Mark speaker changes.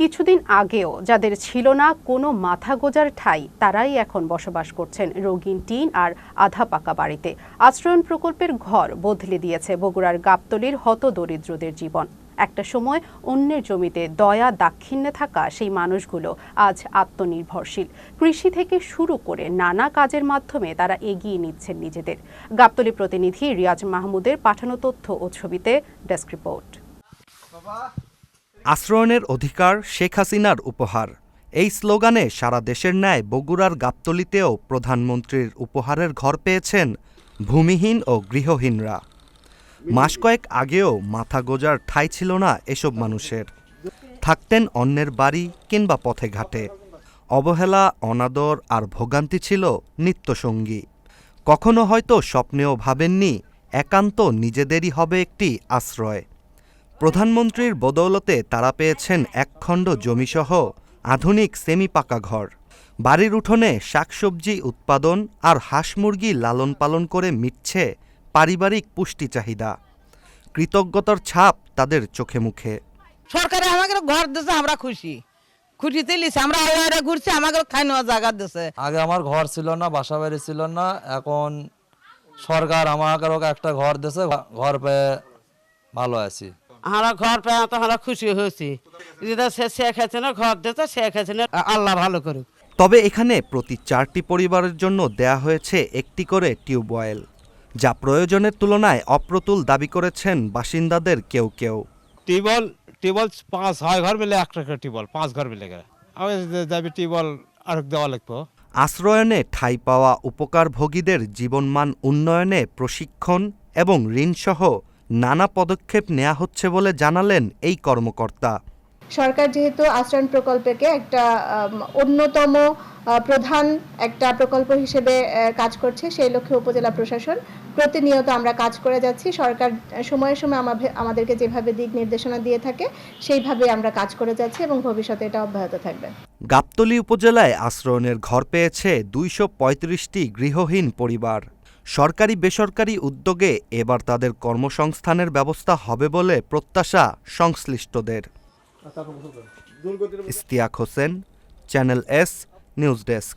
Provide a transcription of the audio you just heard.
Speaker 1: কিছুদিন আগেও যাদের ছিল না কোনো মাথা গোজার ঠাঁই, তারাই এখন বসবাস করছেন রঙিন টিন আর আধা পাকা বাড়িতে। আশ্রয়ণ প্রকল্পের ঘর বদলে দিয়েছে বগুড়ার গাবতলির হত দরিদ্রদের জীবন। একটা সময় অন্যের জমিতে দয়া দাক্ষিণ্যে থাকা সেই মানুষগুলো আজ আত্মনির্ভরশীল। কৃষি থেকে শুরু করে নানা কাজের মাধ্যমে তারা এগিয়ে নিচ্ছেন নিজেদের। গাবতলি প্রতিনিধি রিয়াজ মাহমুদের পাঠানো তথ্য ও ছবিতে ডেস্ক রিপোর্ট।
Speaker 2: আশ্রয়নের অধিকার শেখ হাসিনার উপহার। এই স্লোগানে সারা দেশের ন্যায় বগুড়ার গাবতলিতেও প্রধানমন্ত্রীর উপহারের ঘর পেয়েছেন ভূমিহীন ও গৃহহীনরা। মাস কয়েক আগেও মাথা গোজার ঠাঁই ছিল না এসব মানুষের। থাকতেন অন্যের বাড়ি কিংবা পথে ঘাটে। অবহেলা, অনাদর আর ভোগান্তি ছিল নিত্যসঙ্গী। কখনো হয়তো স্বপ্নেও ভাবেননি, একান্ত নিজেদেরই হবে একটি আশ্রয়। প্রধানমন্ত্রীর বদৌলতে তারা পেয়েছেন একখণ্ড জমিসহ আধুনিক সেমি পাকা ঘর। বাড়ির উঠোনে শাকসবজি উৎপাদন আর হাঁস মুরগি লালন পালন করে মিটছে পারিবারিক পুষ্টি চাহিদা। কৃতজ্ঞতার ছাপ তাদের চোখে মুখে।
Speaker 3: সরকারে আমাকে ঘর দিছে আমরা খুশি। খুশিতে লিছে আমরা আড়ে ঘুরছি আমাকে খাই নেওয়া জায়গা দিছে।
Speaker 4: আগে আমার ঘর ছিল না বাসা বাড়ি ছিল না এখন সরকার আমাকে একটা ঘর দিয়েছে ঘর পেয়ে ভালো আছি।
Speaker 3: আমরা ঘর পেয়ে তো আমরা খুশি হয়েছি। যেটা সে শেখ না ঘর দিতে শেখ হাসিনা আল্লাহ ভালো করুক।
Speaker 2: তবে এখানে প্রতি চারটি পরিবারের জন্য দেয়া হয়েছে একটি করে টিউবওয়েল যা প্রয়োজনের তুলনায় অপ্রতুল দাবি করেছেন বাসিন্দাদের কেউ কেউ।
Speaker 5: টিবল টিবল পাঁচ ছয় ঘর মিলে একটা করে টিবল পাঁচ ঘর মিলে গেলে। আমি যাবি টিবল আর দেওয়া লাগবো।
Speaker 2: আশ্রয়নে ঠাঁই পাওয়া উপকারভোগীদের জীবনমান উন্নয়নে প্রশিক্ষণ এবং ঋণসহ নানা পদক্ষেপ নেওয়া হচ্ছে বলে জানালেন এই কর্মকর্তা।
Speaker 6: সরকার যেহেতু আশ্রয়ণ প্রকল্পকে একটা অন্যতম প্রধান একটা প্রকল্প হিসেবে কাজ করছে সেই লক্ষ্যে উপজেলা প্রশাসন। প্রতিনিয়ত আমরা কাজ করে যাচ্ছি। সরকার সময়ে সময়ে আমাদেরকে যেভাবে দিক নির্দেশনা দিয়ে থাকে সেইভাবে আমরা কাজ করে যাচ্ছি এবং ভবিষ্যতে এটা অব্যাহত থাকবে।
Speaker 2: গাবতলী উপজেলায় আশ্রয়নের ঘর পেয়েছে দুইশো পঁয়ত্রিশটি গৃহহীন পরিবার। সরকারি বেসরকারি উদ্যোগে এবার তাদের কর্মসংস্থানের ব্যবস্থা হবে বলে প্রত্যাশা সংশ্লিষ্টদের। Istiaq Hossain, channel S, news desk.